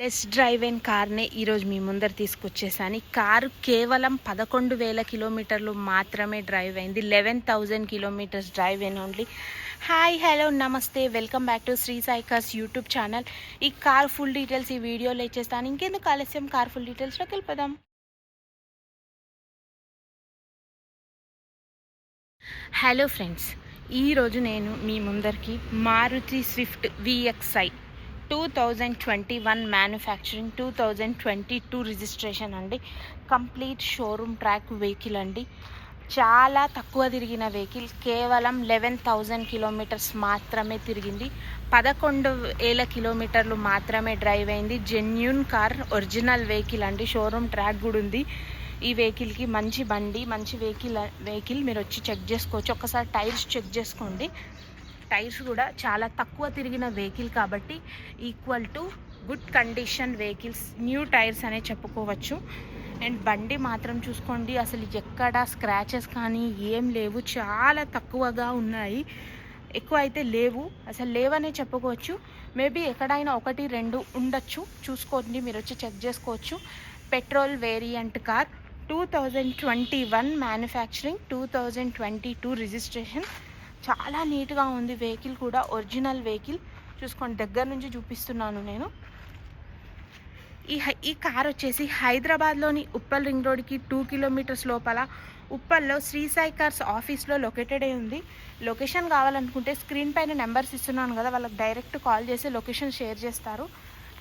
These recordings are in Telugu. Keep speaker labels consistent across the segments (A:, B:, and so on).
A: టెస్ట్ డ్రైవ్ అయిన కార్నే ఈరోజు మీ ముందర తీసుకొచ్చేసాను. కారు కేవలం పదకొండు వేల కిలోమీటర్లు మాత్రమే డ్రైవ్ అయింది. లెవెన్ థౌజండ్ కిలోమీటర్స్ డ్రైవ్ అయిన ఓన్లీ. హాయ్ హలో నమస్తే. Welcome back to Shri Sai Cars YouTube channel. ఈ కార్ ఫుల్ డీటెయిల్స్ ఈ వీడియోలో ఇచ్చేస్తాను. ఇంకెందుకు ఆలస్యం? కార్ ఫుల్ డీటెయిల్స్లోకి వెళ్ళిపోదాం. హలో ఫ్రెండ్స్ ఈరోజు నేను మీ ముందరికి Maruti Swift VXI two thousand twenty one manufacturing two thousand twenty two registration అండి. కంప్లీట్ షోరూమ్ ట్రాక్ వెహికల్ అండి. చాలా తక్కువ తిరిగిన వెహికల్ కేవలం లెవెన్ థౌజండ్ కిలోమీటర్స్ మాత్రమే తిరిగింది. పదకొండు వేల కిలోమీటర్లు మాత్రమే డ్రైవ్ అయింది. జెన్యున్ కార్ ఒరిజినల్ వెహికల్ అండి. షోరూమ్ ట్రాక్ కూడా ఉంది. ఈ వెహికల్కి మంచి బండి మంచి వెహికల్ వెహికల్ మీరు వచ్చి చెక్ చేసుకోవచ్చు. ఒకసారి టైర్స్ చెక్ చేసుకోండి. టైర్స్ కూడా చాలా తక్కువ తిరిగిన వెహికల్ కాబట్టి equal to good condition vehicles new tyres అనే చెప్పుకోవచ్చు. అండ్ బండి మాత్రం చూసుకోండి అసలు ఎక్కడ స్క్రాచెస్ కానీ ఏం లేవు చాలా తక్కువగా ఉన్నాయి. ఎక్కువ అయితే లేవు అసలు లేవనే చెప్పుకోవచ్చు. మేబీ ఎక్కడైనా ఒకటి రెండు ఉండొచ్చు చూసుకోండి మీరు వచ్చి చెక్ చేసుకోవచ్చు. Petrol variant car two thousand twenty one manufacturing two thousand twenty two registration. చాలా నీట్గా ఉంది వెహికల్ కూడా ఒరిజినల్ వెహికల్. చూసుకోండి దగ్గర నుంచి చూపిస్తున్నాను నేను. ఈ హై- ఈ కార్ వచ్చేసి హైదరాబాద్లోని ఉప్పల్ రింగ్ రోడ్కి టూ కిలోమీటర్స్ లోపల. ఉప్పల్లో శ్రీ సాయి కార్స్ ఆఫీస్లో లొకేటెడ్ అయి ఉంది. లొకేషన్ కావాలనుకుంటే స్క్రీన్ పైన నెంబర్స్ ఇస్తున్నాను కదా వాళ్ళకి డైరెక్ట్ కాల్ చేసి లొకేషన్ షేర్ చేస్తారు.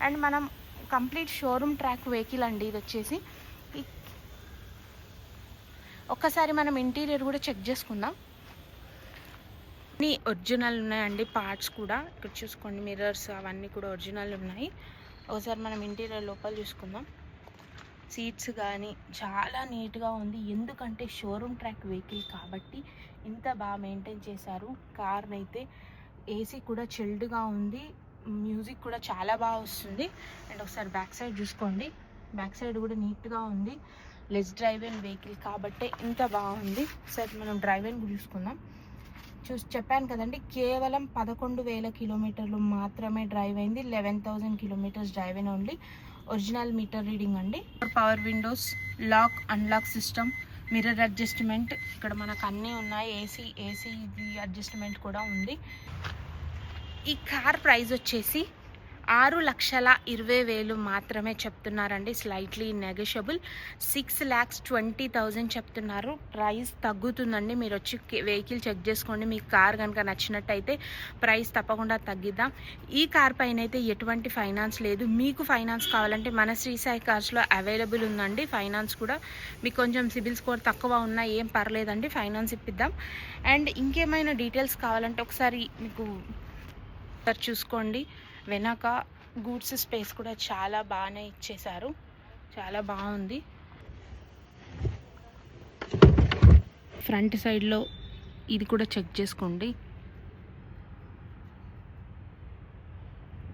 A: అండ్ మనం కంప్లీట్ షోరూమ్ ట్రాక్ వెహికల్ అండి ఇది వచ్చేసి. ఒక్కసారి మనం ఇంటీరియర్ కూడా చెక్ చేసుకుందాం. అన్ని ఒరిజినల్ ఉన్నాయండి పార్ట్స్ కూడా. ఇక్కడ చూసుకోండి మిర్రర్స్ అవన్నీ కూడా ఒరిజినల్ ఉన్నాయి. ఒకసారి మనం ఇంటీరియర్ లోపల చూసుకుందాం. సీట్స్ కానీ చాలా నీట్గా ఉంది. ఎందుకంటే షోరూమ్ ట్రాక్ వెహికల్ కాబట్టి ఇంత బాగా మెయింటైన్ చేశారు. కార్ని అయితే ఏసీ కూడా చిల్డ్గా ఉంది. మ్యూజిక్ కూడా చాలా బాగా వస్తుంది. అండ్ ఒకసారి బ్యాక్ సైడ్ చూసుకోండి. బ్యాక్ సైడ్ కూడా నీట్గా ఉంది. లెస్ డ్రైవ్ అండ్ వెహికల్ కాబట్టి ఇంత బాగుంది ఒకసారి మనం డ్రైవ్ అండ్ చూసుకుందాం. చూసి చెప్పాను కదండి కేవలం పదకొండు వేల కిలోమీటర్లు మాత్రమే డ్రైవ్ అయింది. లెవెన్ థౌజండ్ కిలోమీటర్స్ డ్రైవ్ అయిన ఓన్లీ ఒరిజినల్ మీటర్ రీడింగ్ అండి. Power windows lock unlock system mirror adjustment ఇక్కడ మనకు అన్నీ ఉన్నాయి. ఏసీ ఏసీ అడ్జస్ట్మెంట్ కూడా ఉంది. ఈ కార్ ప్రైస్ వచ్చేసి ఆరు లక్షల ఇరవై వేలు మాత్రమే చెప్తున్నారండి. Slightly negotiable six lakhs twenty thousand చెప్తున్నారు. ప్రైస్ తగ్గుతుందండి. మీరు వచ్చి వెహికల్ చెక్ చేసుకోండి. మీకు కార్ కనుక నచ్చినట్టయితే ప్రైస్ తప్పకుండా తగ్గిద్దాం. ఈ కార్ పైన అయితే ఎటువంటి ఫైనాన్స్ లేదు. మీకు ఫైనాన్స్ కావాలంటే మన శ్రీ సాయి కార్స్లో అవైలబుల్ ఉందండి. ఫైనాన్స్ కూడా మీకు కొంచెం సిబిల్ స్కోర్ తక్కువ ఉన్నా ఏం పర్లేదండి. ఫైనాన్స్ ఇప్పిద్దాం. అండ్ ఇంకేమైనా డీటెయిల్స్ కావాలంటే ఒకసారి మీకు చూసుకోండి. వెనక గూడ్స్ స్పేస్ కూడా చాలా బాగానే ఇచ్చేశారు. చాలా బాగుంది. ఫ్రంట్ సైడ్లో ఇది కూడా చెక్ చేసుకోండి.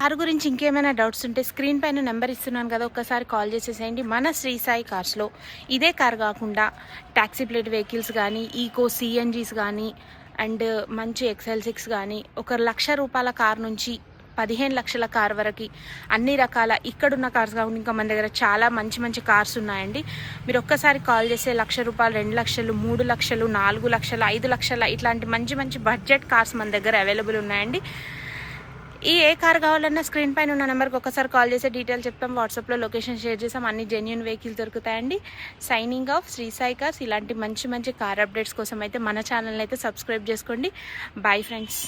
A: కారు గురించి ఇంకేమైనా డౌట్స్ ఉంటే స్క్రీన్ పైన నెంబర్ ఇస్తున్నాను కదా ఒక్కసారి కాల్ చేసేసేయండి. మన శ్రీ సాయి కార్స్లో ఇదే కార్ కాకుండా ట్యాక్సీ ప్లేట్ వెహికల్స్ కానీ ఈకో సిఎన్జీస్ కానీ అండ్ మంచి ఎక్సెల్ సిక్స్ కానీ ఒక లక్ష రూపాయల కార్ నుంచి పదిహేను లక్షల కార్ వరకు అన్ని రకాల ఇక్కడున్న కార్స్ కాకుండా ఇంకా మన దగ్గర చాలా మంచి మంచి కార్స్ ఉన్నాయండి. మీరు ఒక్కసారి కాల్ చేస్తే లక్ష రూపాయలు రెండు లక్షలు మూడు లక్షలు నాలుగు లక్షలు ఐదు లక్షల ఇట్లాంటి మంచి మంచి బడ్జెట్ కార్స్ మన దగ్గర అవైలబుల్ ఉన్నాయండి. ఈ ఏ కార్ కావాలన్నా స్క్రీన్ పైన ఉన్న నెంబర్కి ఒకసారి కాల్ చేసి డీటెయిల్స్ చెప్తాం వాట్సాప్లో లొకేషన్ షేర్ చేసాం అన్ని జెన్యున్ వెహికల్ దొరుకుతాయండి. Signing off Shri Sai cars. ఇలాంటి మంచి మంచి కార్ అప్డేట్స్ కోసం అయితే మన ఛానల్ని అయితే సబ్స్క్రైబ్ చేసుకోండి. Bye friends